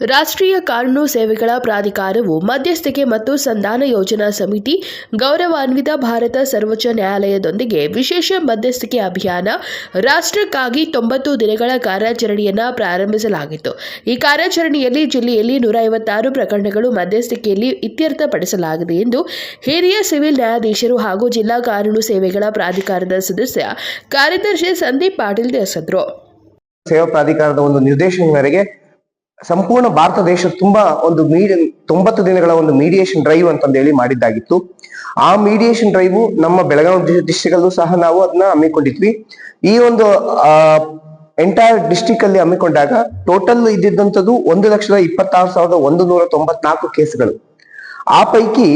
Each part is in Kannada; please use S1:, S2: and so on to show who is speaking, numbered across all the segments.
S1: ರಾಷ್ಟ್ರೀಯ ಕಾನೂನು ಸೇವೆಗಳ ಪ್ರಾಧಿಕಾರವು ಮಧ್ಯಸ್ಥಿಕೆ ಮತ್ತು ಸಂಧಾನ ಯೋಜನಾ ಸಮಿತಿ, ಗೌರವಾನ್ವಿತ ಭಾರತ ಸರ್ವೋಚ್ಚ ನ್ಯಾಯಾಲಯದೊಂದಿಗೆ ವಿಶೇಷ ಮಧ್ಯಸ್ಥಿಕೆ ಅಭಿಯಾನ, ರಾಷ್ಟ್ರಕ್ಕಾಗಿ ತೊಂಬತ್ತು ದಿನಗಳ ಕಾರ್ಯಾಚರಣೆಯನ್ನು ಪ್ರಾರಂಭಿಸಲಾಗಿತ್ತು. ಈ ಕಾರ್ಯಾಚರಣೆಯಲ್ಲಿ ಜಿಲ್ಲೆಯಲ್ಲಿ ನೂರ ಐವತ್ತಾರು ಪ್ರಕರಣಗಳು ಮಧ್ಯಸ್ಥಿಕೆಯಲ್ಲಿ ಇತ್ಯರ್ಥಪಡಿಸಲಾಗಿದೆ ಎಂದು ಹಿರಿಯ ಸಿವಿಲ್ ನ್ಯಾಯಾಧೀಶರು ಹಾಗೂ ಜಿಲ್ಲಾ ಕಾನೂನು ಸೇವೆಗಳ ಪ್ರಾಧಿಕಾರದ ಸದಸ್ಯ ಕಾರ್ಯದರ್ಶಿ ಸಂದೀಪ್ ಪಾಟೀಲ್ ತಿಳಿಸಿದರು.
S2: ಸೇವಾ ಪ್ರಾಧಿಕಾರದ ಒಂದು ನಿರ್ದೇಶನ ಮೇರೆಗೆ ಸಂಪೂರ್ಣ ಭಾರತ ದೇಶ ತುಂಬಾ ಒಂದು ಮೀಡಿ ತೊಂಬತ್ತು ದಿನಗಳ ಒಂದು ಮೀಡಿಯೇಷನ್ ಡ್ರೈವ್ ಅಂತಂದು ಹೇಳಿ ಮಾಡಿದ್ದಾಗಿತ್ತು. ಆ ಮೀಡಿಯೇಷನ್ ಡ್ರೈವ್ ನಮ್ಮ ಬೆಳಗಾವಿ ಡಿಸ್ಟಿಕ್ ಅಲ್ಲೂ ಸಹ ನಾವು ಅದನ್ನ ಹಮ್ಮಿಕೊಂಡಿದ್ವಿ. ಈ ಒಂದು ಎಂಟೈರ್ ಡಿಸ್ಟಿಕ್ ಅಲ್ಲಿ ಹಮ್ಮಿಕೊಂಡಾಗ ಟೋಟಲ್ ಇದ್ದಿದ್ದಂಥದ್ದು ಒಂದು ಲಕ್ಷದ ಇಪ್ಪತ್ತಾರು ಸಾವಿರದ ಒಂದು ನೂರ ತೊಂಬತ್ನಾಲ್ಕು ಕೇಸ್ಗಳು. ಆ ಪೈಕಿ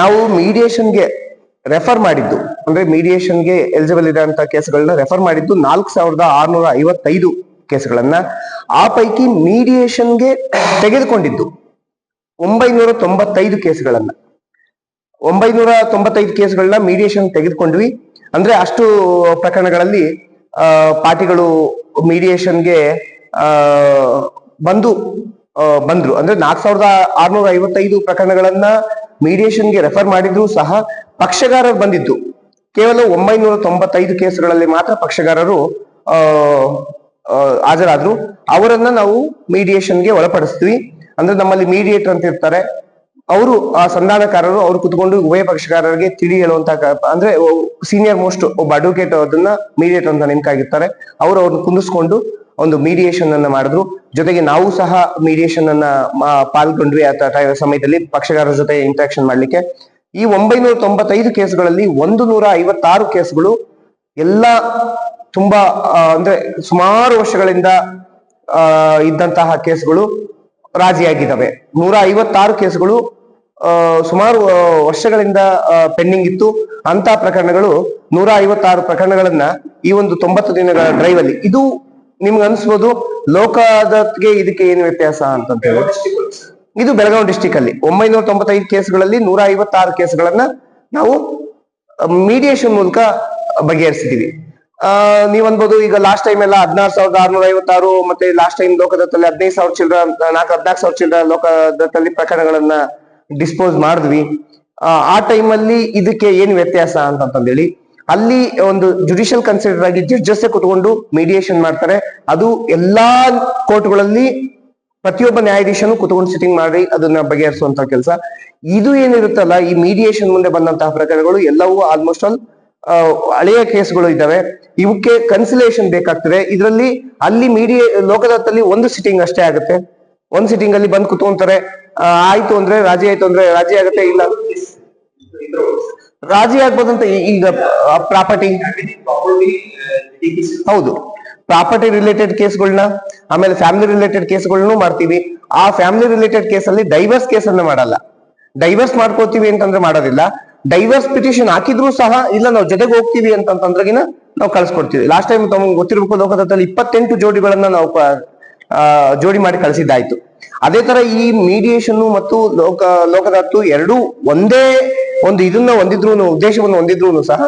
S2: ನಾವು ಮೀಡಿಯೇಷನ್ಗೆ ರೆಫರ್ ಮಾಡಿದ್ದು, ಅಂದ್ರೆ ಮೀಡಿಯೇಷನ್ಗೆ ಎಲಿಜಿಬಲ್ ಇರೋಂತ ಕೇಸ್ಗಳನ್ನ ರೆಫರ್ ಮಾಡಿದ್ದು ನಾಲ್ಕು ಸಾವಿರದ ಆರ್ನೂರ ಐವತ್ತೈದು ಕೇಸ್ಗಳನ್ನ ಆ ಪೈಕಿ ಮೀಡಿಯೇಷನ್ಗೆ ತೆಗೆದುಕೊಂಡಿದ್ದು. ಒಂಬೈನೂರ ತೊಂಬತ್ತೈದು ಕೇಸ್ಗಳನ್ನ. ಒಂಬೈನೂರ ತೊಂಬತ್ತೈದು ಕೇಸ್ಗಳನ್ನ ಮೀಡಿಯೇಷನ್ ತೆಗೆದುಕೊಂಡ್ವಿ. ಅಂದ್ರೆ ಅಷ್ಟು ಪ್ರಕರಣಗಳಲ್ಲಿ ಪಾರ್ಟಿಗಳು ಮೀಡಿಯೇಷನ್ಗೆ ಆ, ಬಂದು ಬಂದ್ರು. ಅಂದ್ರೆ ನಾಲ್ಕ್ ಸಾವಿರದ ಆರ್ನೂರ ಐವತ್ತೈದು ಪ್ರಕರಣಗಳನ್ನ ಮೀಡಿಯೇಷನ್ಗೆ ರೆಫರ್ ಮಾಡಿದ್ರು ಸಹ ಪಕ್ಷಗಾರರು ಬಂದಿದ್ದು. ಕೇವಲ ಒಂಬೈನೂರ ತೊಂಬತ್ತೈದು ಕೇಸ್ಗಳಲ್ಲಿ ಮಾತ್ರ ಪಕ್ಷಗಾರರು ಹಾಜರಾದ್ರು. ಅವರನ್ನ ನಾವು ಮೀಡಿಯೇಷನ್ಗೆ ಒಳಪಡಿಸ್ತೀವಿ. ಅಂದ್ರೆ ನಮ್ಮಲ್ಲಿ ಮೀಡಿಯೇಟರ್ ಅಂತ ಇರ್ತಾರೆ. ಅವರು, ಆ ಸಂಧಾನಕಾರರು, ಅವ್ರು ಕುತ್ಕೊಂಡು ಉಭಯ ಪಕ್ಷಕಾರರಿಗೆ ತಿಳಿ ಹೇಳುವಂತ ಅಂದ್ರೆ ಸೀನಿಯರ್ ಮೋಸ್ಟ್ ಒಬ್ಬ ಅಡ್ವೊಕೇಟ್ ಅದನ್ನ ಮೀಡಿಯೇಟರ್ ಅಂತ ನೇಮಕ ಆಗಿರ್ತಾರೆ ಅವರು ಅವ್ರನ್ನ ಕುಂದಿಸ್ಕೊಂಡು ಒಂದು ಮೀಡಿಯೇಷನ್ ಅನ್ನ ಮಾಡಿದ್ರು. ಜೊತೆಗೆ ನಾವು ಸಹ ಮೀಡಿಯೇಷನ್ ಅನ್ನ ಪಾಲ್ಗೊಂಡ್ವಿ ಆ ಸಮಯದಲ್ಲಿ ಪಕ್ಷಗಾರರ ಜೊತೆ ಇಂಟ್ರಾಕ್ಷನ್ ಮಾಡ್ಲಿಕ್ಕೆ. ಈ ಒಂಬೈನೂರ ತೊಂಬತ್ತೈದು ಕೇಸ್ಗಳಲ್ಲಿ ಒಂದು ನೂರ ಐವತ್ತಾರು ಕೇಸ್ಗಳು ಎಲ್ಲ ತುಂಬಾ ಅಂದ್ರೆ ಸುಮಾರು ವರ್ಷಗಳಿಂದ ಇದ್ದಂತಹ ಕೇಸ್ಗಳು ರಾಜಿಯಾಗಿದ್ದಾವೆ. ನೂರ ಐವತ್ತಾರು ಕೇಸ್ಗಳು ಸುಮಾರು ವರ್ಷಗಳಿಂದ ಪೆಂಡಿಂಗ್ ಇತ್ತು. ಅಂತ ಪ್ರಕರಣಗಳು ನೂರ ಐವತ್ತಾರು ಪ್ರಕರಣಗಳನ್ನ ಈ ಒಂದು ತೊಂಬತ್ತು ದಿನಗಳ ಡ್ರೈವ್ ಅಲ್ಲಿ ಇದು ನಿಮ್ಗೆ ಅನ್ಸ್ಬೋದು ಲೋಕದತ್ಗೆ ಇದಕ್ಕೆ ಏನು ವ್ಯತ್ಯಾಸ ಅಂತ ಇದು ಬೆಳಗಾವಿ ಡಿಸ್ಟಿಕ್ ಅಲ್ಲಿ ಒಂಬೈನೂರ ತೊಂಬತ್ತೈದು ಕೇಸ್ಗಳಲ್ಲಿ ನೂರ ಐವತ್ತಾರು ಕೇಸ್ಗಳನ್ನ ನಾವು ಮೀಡಿಯೇಷನ್ ಮೂಲಕ ಬಗೆಹರಿಸಿದೀವಿ ಆ ನೀವ್ ಅನ್ಬೋದು ಈಗ ಲಾಸ್ಟ್ ಟೈಮ್ ಎಲ್ಲ ಹದಿನಾರು ಸಾವಿರದ ಆರ್ನೂರ ಐವತ್ತಾರು ಮತ್ತೆ ಲಾಸ್ಟ್ ಟೈಮ್ ಲೋಕದತ್ತಲ್ಲಿ ಹದಿನೈದು ಸಾವಿರ ಚಿಲ್ಡ್ರ ನಾಲ್ಕು ಹದಿನಾಲ್ಕು ಸಾವಿರ ಚಿಲ್ಡ್ರ ಲೋಕದತ್ತಲ್ಲಿ ಪ್ರಕರಣಗಳನ್ನ ಡಿಸ್ಪೋಸ್ ಮಾಡಿದ್ವಿ. ಆ, ಟೈಮ್ ಅಲ್ಲಿ ಇದಕ್ಕೆ ಏನ್ ವ್ಯತ್ಯಾಸ ಅಂತಂತಂದೇಳಿ ಅಲ್ಲಿ ಒಂದು ಜುಡಿಷಿಯಲ್ ಕನ್ಸಿಡರ್ ಆಗಿ ಜಡ್ಜಸ್ ಕುತ್ಕೊಂಡು ಮೀಡಿಯೇಷನ್ ಮಾಡ್ತಾರೆ. ಅದು ಎಲ್ಲಾ ಕೋರ್ಟ್ಗಳಲ್ಲಿ ಪ್ರತಿಯೊಬ್ಬ ನ್ಯಾಯಾಧೀಶನು ಕುತ್ಕೊಂಡು ಸಿಟ್ಟಿಂಗ್ ಮಾಡಿ ಅದನ್ನ ಬಗೆಹರಿಸುವಂತ ಕೆಲಸ. ಇದು ಏನಿರುತ್ತಲ್ಲ ಈ ಮೀಡಿಯೇಷನ್ ಮುಂದೆ ಬಂದಂತಹ ಪ್ರಕರಣಗಳು ಎಲ್ಲವೂ ಆಲ್ಮೋಸ್ಟ್ ಆಲ್ ಹಳೆಯ ಕೇಸ್ಗಳು ಇದ್ದಾವೆ. ಇವಕ್ಕೆ ಕನ್ಸಿಲೇಷನ್ ಬೇಕಾಗ್ತದೆ. ಇದರಲ್ಲಿ ಅಲ್ಲಿ ಮೀಡಿಯೇ, ಲೋಕದತ್ತಲ್ಲಿ ಒಂದು ಸಿಟ್ಟಿಂಗ್ ಅಷ್ಟೇ ಆಗುತ್ತೆ. ಒಂದ್ ಸಿಟ್ಟಿಂಗ್ ಅಲ್ಲಿ ಬಂದು ಕುತ್ಕೊಂತಾರೆ. ಆಯ್ತು ಅಂದ್ರೆ ರಾಜಿ ಆಯ್ತು ಅಂದ್ರೆ ರಾಜಿ ಆಗುತ್ತೆ ಇಲ್ಲ? ರಾಜಿ ಆಗ್ಬೋದಂತ ಈಗ ಪ್ರಾಪರ್ಟಿ ಹೌದು. ಪ್ರಾಪರ್ಟಿ ರಿಲೇಟೆಡ್ ಕೇಸ್ಗಳನ್ನ ಆಮೇಲೆ ಫ್ಯಾಮಿಲಿ ರಿಲೇಟೆಡ್ ಕೇಸ್ಗಳನ್ನು ಮಾಡ್ತೀವಿ. ಆ ಫ್ಯಾಮಿಲಿ ರಿಲೇಟೆಡ್ ಕೇಸಲ್ಲಿ ಡೈವರ್ಸ್ ಕೇಸನ್ನ ಮಾಡಲ್ಲ. ಡೈವರ್ಸ್ ಮಾಡ್ಕೋತೀವಿ ಅಂತಂದ್ರೆ ಮಾಡೋದಿಲ್ಲ. ಡೈವರ್ಸ್ ಪಿಟಿಷನ್ ಹಾಕಿದ್ರು ಸಹ, ಇಲ್ಲ ನಾವು ಜೊತೆಗೆ ಹೋಗ್ತೀವಿ ಅಂತಂದ್ರಗಿನ ನಾವು ಕಳ್ಸ್ಕೊಡ್ತೀವಿ. ಲಾಸ್ಟ್ ಟೈಮ್ ತಮಗೆ ಗೊತ್ತಿರಬೇಕು ಲೋಕದತ್ತಲ್ಲಿ ಇಪ್ಪತ್ತೆಂಟು ಜೋಡಿಗಳನ್ನ ನಾವು ಜೋಡಿ ಮಾಡಿ ಕಳಿಸಿದ್ದಾಯ್ತು. ಅದೇ ತರ ಈ ಮೀಡಿಯೇಷನ್ ಮತ್ತು ಲೋಕ ಲೋಕದತ್ತು ಎರಡೂ ಒಂದೇ ಒಂದು ಇದನ್ನ ಹೊಂದಿದ್ರು ಉದ್ದೇಶವನ್ನು ಹೊಂದಿದ್ರು ಸಹ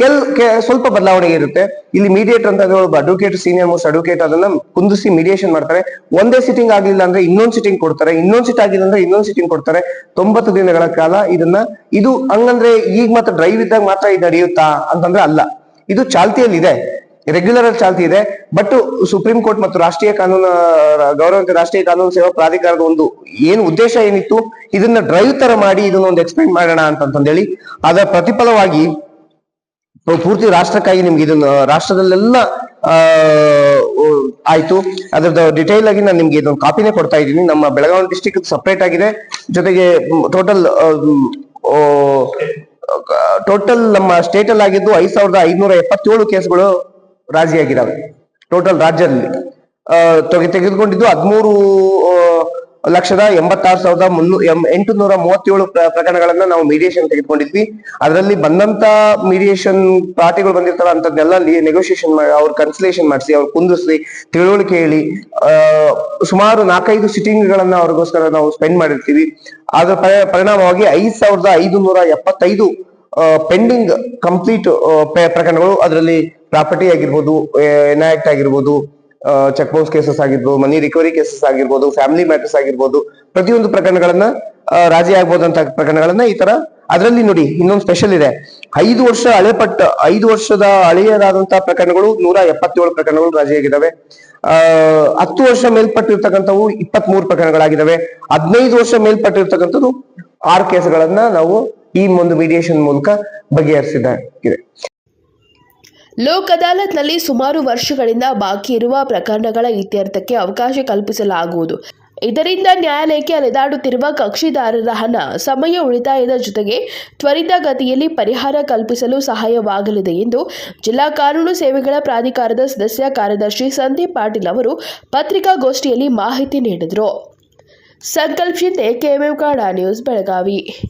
S2: ಕೆಲ್ ಸ್ವಲ್ಪ ಬದಲಾವಣೆ ಇರುತ್ತೆ. ಇಲ್ಲಿ ಮೀಡಿಯೇಟರ್ ಅಂತ ಅಡ್ವೊಕೇಟ್ ಸೀನಿಯರ್ ಮೋಸ್ಟ್ ಅಡ್ವೊಕೇಟ್ ಅದನ್ನ ಕುಂದಿಸಿ ಮೀಡಿಯೇಷನ್ ಮಾಡ್ತಾರೆ. ಒಂದೇ ಸಿಟಿಂಗ್ ಆಗಿಲ್ಲ ಅಂದ್ರೆ ಇನ್ನೊಂದು ಸಿಟಿಂಗ್ ಕೊಡ್ತಾರೆ. ಇನ್ನೊಂದು ಸಿಟ್ ಆಗಿಲ್ಲ ಅಂದ್ರೆ ಇನ್ನೊಂದು ಸಿಟಿಂಗ್ ಕೊಡ್ತಾರೆ. ತೊಂಬತ್ತು ದಿನಗಳ ಕಾಲ ಇದನ್ನ, ಇದು ಹಂಗಂದ್ರೆ ಈಗ ಮಾತ್ರ ಡ್ರೈವ್ ಇದ್ದಾಗ ಮಾತ್ರ ಇದು ನಡೆಯುತ್ತಾ ಅಂತಂದ್ರೆ ಅಲ್ಲ. ಇದು ಚಾಲ್ತಿಯಲ್ಲಿದೆ. ರೆಗ್ಯುಲರ್ ಆಗಿ ಚಾಲ್ತಿ ಇದೆ. ಬಟ್ ಸುಪ್ರೀಂ ಕೋರ್ಟ್ ಮತ್ತು ರಾಷ್ಟ್ರೀಯ ಕಾನೂನು ಗೌರವ ರಾಷ್ಟ್ರೀಯ ಕಾನೂನು ಸೇವಾ ಪ್ರಾಧಿಕಾರದ ಒಂದು ಏನು ಉದ್ದೇಶ ಏನಿತ್ತು, ಇದನ್ನ ಡ್ರೈವ್ ತರ ಮಾಡಿ ಇದನ್ನ ಒಂದು ಎಕ್ಸ್ಪ್ಲೈನ್ ಮಾಡೋಣ ಅಂತಂತಂದೇಳಿ ಅದರ ಪ್ರತಿಫಲವಾಗಿ ಪೂರ್ತಿ ರಾಷ್ಟ್ರಕ್ಕಾಗಿ ನಿಮ್ಗೆ ಇದನ್ನ, ರಾಷ್ಟ್ರದಲ್ಲೆಲ್ಲ ಆಯ್ತು. ಅದ್ರದ್ದು ಡಿಟೇಲ್ ಆಗಿ ನಾನು ನಿಮ್ಗೆ ಇದೊಂದು ಕಾಪಿನೇ ಕೊಡ್ತಾ ಇದ್ದೀನಿ. ನಮ್ಮ ಬೆಳಗಾವಿ ಡಿಸ್ಟಿಕ್ ಸಪ್ರೇಟ್ ಆಗಿದೆ. ಜೊತೆಗೆ ಟೋಟಲ್ ಟೋಟಲ್ ನಮ್ಮ ಸ್ಟೇಟ್ ಅಲ್ಲಿ ಆಗಿದ್ದು ಐದ್ ಸಾವಿರದ ಐದ್ನೂರ ಎಪ್ಪತ್ತೇಳು ಕೇಸ್ಗಳು ರಾಜಿಯಾಗಿದ್ದಾವೆ ಟೋಟಲ್ ರಾಜ್ಯದಲ್ಲಿ. ತೆಗೆದುಕೊಂಡಿದ್ದು ಹದಿಮೂರು ಲಕ್ಷದ ಎಂಬತ್ತಾರು ಸಾವಿರದ ಎಂಟುನೂರ ಮೂವತ್ತೇಳು ಪ್ರಕರಣಗಳನ್ನ ನಾವು ಮೀಡಿಯೇಷನ್ ತೆಗೆದುಕೊಂಡಿದ್ವಿ. ಅದರಲ್ಲಿ ಬಂದಂತ ಮೀಡಿಯೇಷನ್ ಪಾರ್ಟಿಗಳು ಬಂದಿರ್ತಾರ ನೆಗೋಷಿಯೇಷನ್ ಮಾಡಿ ಅವ್ರ ಕನ್ಸಲೇಷನ್ ಮಾಡಿಸಿ, ಅವ್ರು ಕುಂದಿಸಿ ತಿಳುವಳಿಕೆ ಹೇಳಿ ಸುಮಾರು ನಾಲ್ಕೈದು ಸಿಟ್ಟಿಂಗ್ ಗಳನ್ನ ಅವ್ರಿಗೋಸ್ಕರ ನಾವು ಸ್ಪೆಂಡ್ ಮಾಡಿರ್ತೀವಿ. ಅದರ ಪರಿ- ಪರಿಣಾಮವಾಗಿ ಐದ್ ಸಾವಿರದ ಐದು ನೂರ ಎಪ್ಪತ್ತೈದು ಪೆಂಡಿಂಗ್ ಕಂಪ್ಲೀಟ್ ಪ್ರಕರಣಗಳು ಅದರಲ್ಲಿ ಪ್ರಾಪರ್ಟಿ ಆಗಿರ್ಬೋದು ಎನ್ಆಕ್ಟ್ ಆಗಿರ್ಬೋದು. ಚೆಕ್ ಬೌನ್ಸ್ ಕೇಸಸ್ ಆಗಿರ್ಬೋದು ಮನಿ ರಿಕವರಿ ಕೇಸಸ್ ಆಗಿರ್ಬೋದು ಫ್ಯಾಮಿಲಿ ಮ್ಯಾಟರ್ಸ್ ಆಗಿರ್ಬೋದು, ಪ್ರತಿಯೊಂದು ಪ್ರಕರಣಗಳನ್ನ ರಾಜಿ ಆಗ್ಬೋದಂತ ಪ್ರಕರಣಗಳನ್ನ ಈ ತರ ಅದರಲ್ಲಿ ನೋಡಿ ಇನ್ನೊಂದು ಸ್ಪೆಷಲ್ ಇದೆ. ಐದು ವರ್ಷ ಹಳೆ ಪಟ್ಟ ಐದು ವರ್ಷದ ಹಳೆಯದಾದಂತಹ ಪ್ರಕರಣಗಳು ನೂರ ಎಪ್ಪತ್ತೇಳು ಪ್ರಕರಣಗಳು ರಾಜಿಯಾಗಿದ್ದಾವೆ ಆ, ಹತ್ತು ವರ್ಷ ಮೇಲ್ಪಟ್ಟಿರ್ತಕ್ಕಂಥವು ಇಪ್ಪತ್ತ್ ಮೂರು ಪ್ರಕರಣಗಳಾಗಿದ್ದಾವೆ ಹದಿನೈದು ವರ್ಷ ಮೇಲ್ಪಟ್ಟಿರ್ತಕ್ಕಂಥದ್ದು ಆರು ಕೇಸ್ಗಳನ್ನ ನಾವು ಈ ಒಂದು ಮೀಡಿಯೇಷನ್ ಮೂಲಕ ಬಗೆಹರಿಸಿದ್ದಾಗಿದೆ
S1: ಲೋಕ್ ಅದಾಲತ್ನಲ್ಲಿ ಸುಮಾರು ವರ್ಷಗಳಿಂದ ಬಾಕಿ ಇರುವ ಪ್ರಕರಣಗಳ ಇತ್ಯರ್ಥಕ್ಕೆ ಅವಕಾಶ ಕಲ್ಪಿಸಲಾಗುವುದು. ಇದರಿಂದ ನ್ಯಾಯಾಲಯಕ್ಕೆ ಅಲೆದಾಡುತ್ತಿರುವ ಕಕ್ಷಿದಾರರ ಹಣ, ಸಮಯ ಉಳಿತಾಯದ ಜೊತೆಗೆ ತ್ವರಿತಗತಿಯಲ್ಲಿ ಪರಿಹಾರ ಕಲ್ಪಿಸಲು ಸಹಾಯವಾಗಲಿದೆ ಎಂದು ಜಿಲ್ಲಾ ಕಾನೂನು ಸೇವೆಗಳ ಪ್ರಾಧಿಕಾರದ ಸದಸ್ಯ ಕಾರ್ಯದರ್ಶಿ ಸಂದೀಪ್ ಪಾಟೀಲ್ ಅವರು ಪತ್ರಿಕಾಗೋಷ್ಠಿಯಲ್ಲಿ ಮಾಹಿತಿ ನೀಡಿದರು. ಸಂಕಲ್ಪ ಶಿಂದೆ ಕೆಎಂಎಂ ಕಾಡ ನ್ಯೂಸ್, ಬೆಳಗಾವಿ.